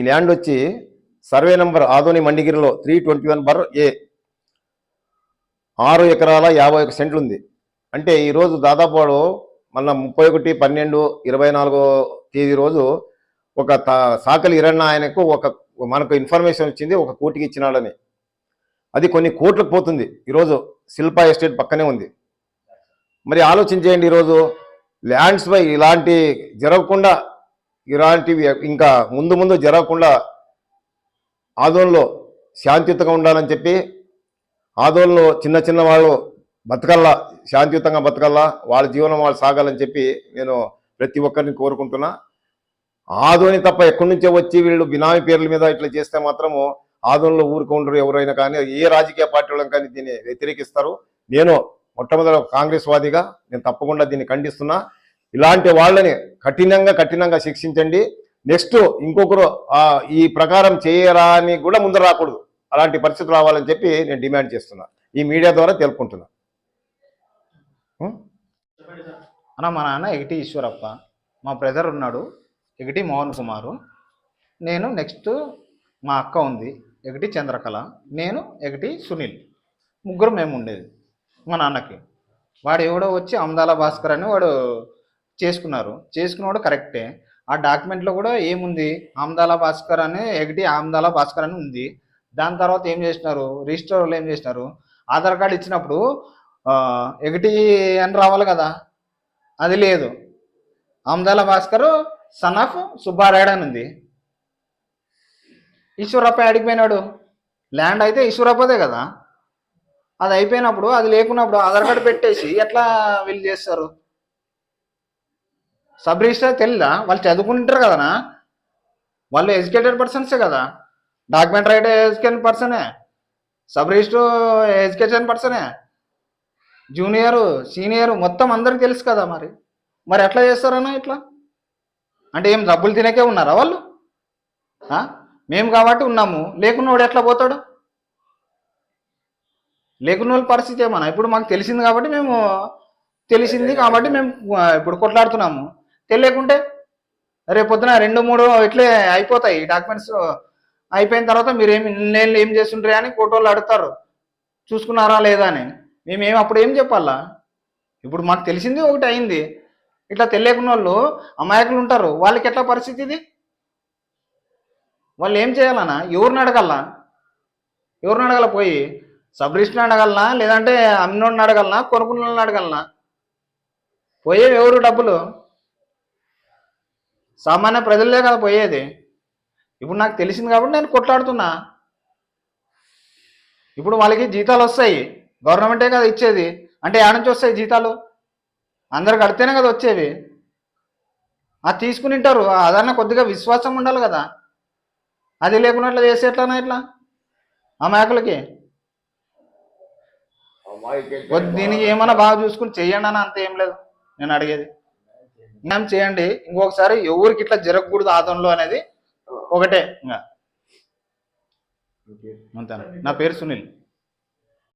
ఈ ల్యాండ్ వచ్చి survey number Adoni మండిగిరిలో త్రీ ట్వంటీ వన్ బర్ ఏ. ఆరు ఎకరాల యాభై ఒక సెంట్లు ఉంది. అంటే ఈరోజు దాదాపు వాడు మన ముప్పై ఒకటి పన్నెండు ఇరవై నాలుగో తేదీ రోజు ఒక సాకలి ఇరన్న ఆయనకు ఒక మనకు ఇన్ఫర్మేషన్ వచ్చింది ఒక కోటికి ఇచ్చినాడని. అది కొన్ని కోట్లకు పోతుంది. ఈరోజు శిల్పా ఎస్టేట్ పక్కనే ఉంది. మరి ఆలోచించేయండి ఈరోజు ల్యాండ్స్ పై ఇలాంటి జరగకుండా ఇలాంటివి ఇంకా ముందు ముందు జరగకుండా ఆదోన్లో శాంతియుతంగా ఉండాలని చెప్పి ఆదోన్లో చిన్న చిన్న వాళ్ళు బతకల్లా శాంతియుతంగా బతకల్లా వాళ్ళ జీవనం వాళ్ళు సాగాలని చెప్పి నేను ప్రతి ఒక్కరిని కోరుకుంటున్నా. ఆదోని తప్ప ఎక్కడి నుంచో వచ్చి వీళ్ళు బినామీ పేర్ల మీద ఇట్లా చేస్తే మాత్రము ఆదోన్లో ఊరుకుంటారు ఎవరైనా కానీ ఏ రాజకీయ పార్టీ వాళ్ళని కానీ దీన్ని వ్యతిరేకిస్తారు. నేను మొట్టమొదటి కాంగ్రెస్ వాదిగా నేను తప్పకుండా దీన్ని ఖండిస్తున్నా. ఇలాంటి వాళ్ళని కఠినంగా కఠినంగా శిక్షించండి. నెక్స్ట్ ఇంకొకరు ఈ ప్రకారం చేయరా అని కూడా ముందు రాకూడదు. అలాంటి పరిస్థితి రావాలని చెప్పి నేను డిమాండ్ చేస్తున్నా. ఈ మీడియా ద్వారా తెలుపుకుంటున్నా. అన్న మా నాన్న ఎగిటి ఈశ్వరప్ప. మా బ్రదర్ ఉన్నాడు ఎగిటి మోహన్ కుమారు. నేను నెక్స్ట్ మా అక్క ఉంది ఎగిటి చంద్రకళ. నేను ఎగిటి సునీల్. ముగ్గురు మేము ఉండేది మా నాన్నకి. వాడు ఎవడో వచ్చి అమదాల భాస్కర్ అని వాడు చేసుకున్నారు. చేసుకున్నవాడు కరెక్టే. ఆ డాక్యుమెంట్లో కూడా ఏముంది? ఆమ్దాల భాస్కర్ అని ఎగిటి ఆమ్దాల భాస్కర్ అని ఉంది. దాని తర్వాత ఏం చేసినారు? రిజిస్టర్ వాళ్ళు ఏం చేసినారు? ఆధార్ కార్డు ఇచ్చినప్పుడు ఎగిటి అని రావాలి కదా? అది లేదు. ఆమ్దాల భాస్కర్ సన్ ఆఫ్ సుబ్బారాయుడు అని ఉంది. ఈశ్వరప్ప అడిగిపోయినాడు ల్యాండ్ అయితే ఈశ్వరప్పదే కదా? అది అయిపోయినప్పుడు అది లేకున్నప్పుడు ఆధార్ కార్డు పెట్టేసి ఎట్లా వీళ్ళు చేస్తారు? సబ్ రిజిస్టర్ తెలీదా? వాళ్ళు చదువుకుంటారు కదనా? వాళ్ళు ఎడ్యుకేటెడ్ పర్సన్సే కదా. డాక్యుమెంట్ రైట్ ఎడ్యుకేటెడ్ పర్సనే. సబ్ రిజిస్టర్ ఎడ్యుకేషన్ పర్సనే. జూనియర్ సీనియర్ మొత్తం అందరికి తెలుసు కదా మరి. మరి ఎట్లా చేస్తారన్నా ఇట్లా? అంటే ఏం డబ్బులు తినకే ఉన్నారా వాళ్ళు? మేము కాబట్టి ఉన్నాము. లేకున్నోడు ఎట్లా పోతాడు? లేకున్న వాళ్ళ పరిస్థితి ఏమన్నా? ఇప్పుడు మాకు తెలిసింది కాబట్టి మేము తెలిసింది కాబట్టి మేము ఇప్పుడు కొట్లాడుతున్నాము. తెలియకుంటే? రేపు పొద్దున రెండు మూడు ఇట్లే అయిపోతాయి డాక్యుమెంట్స్ అయిపోయిన తర్వాత మీరు ఏమి నేను ఏం చేస్తుంటారే అని కోర్టు అడుగుతారు. చూసుకున్నారా లేదా అని. మేమేం అప్పుడు ఏం చెప్పాలా? ఇప్పుడు మాకు తెలిసింది ఒకటి అయింది. ఇట్లా తెలియకున్న వాళ్ళు అమాయకులు ఉంటారు. వాళ్ళకి ఎట్లా పరిస్థితి ఇది? వాళ్ళు ఏం చేయాలన్నా? ఎవరిని అడగలనా? ఎవరిని అడగల పోయి? సబ్ రిజిస్టర్ అడగలనా? లేదంటే అమ్మినోడిని అడగలనా? కొనుక్కున్న వాళ్ళని అడగలనా? పోయేవి ఎవరు డబ్బులు? సామాన్య ప్రజలే కదా పోయేది? ఇప్పుడు నాకు తెలిసింది కాబట్టి నేను కొట్లాడుతున్నా. ఇప్పుడు వాళ్ళకి జీతాలు వస్తాయి. గవర్నమెంటే కదా ఇచ్చేది. అంటే ఆడ నుంచి వస్తాయి జీతాలు? అందరు కడితేనే కదా వచ్చేవి. అది తీసుకుని ఉంటారు అదన్నా కొద్దిగా విశ్వాసం ఉండాలి కదా. అది లేకుండా ఇట్లా చేసి ఎట్లానా ఇట్లా? ఆ మేకలకి? కొద్ది- దీనికి ఏమన్నా బాగా చూసుకుని చెయ్యండి అని అంత ఏం లేదు. నేను అడిగేది. ఏం చేయండి? ఇంకొకసారి ఎవరికి ఇట్లా జరగకూడదు ఆదంలో అనేది ఒకటే. ఇంకా. అంతే నా పేరు సునీల్.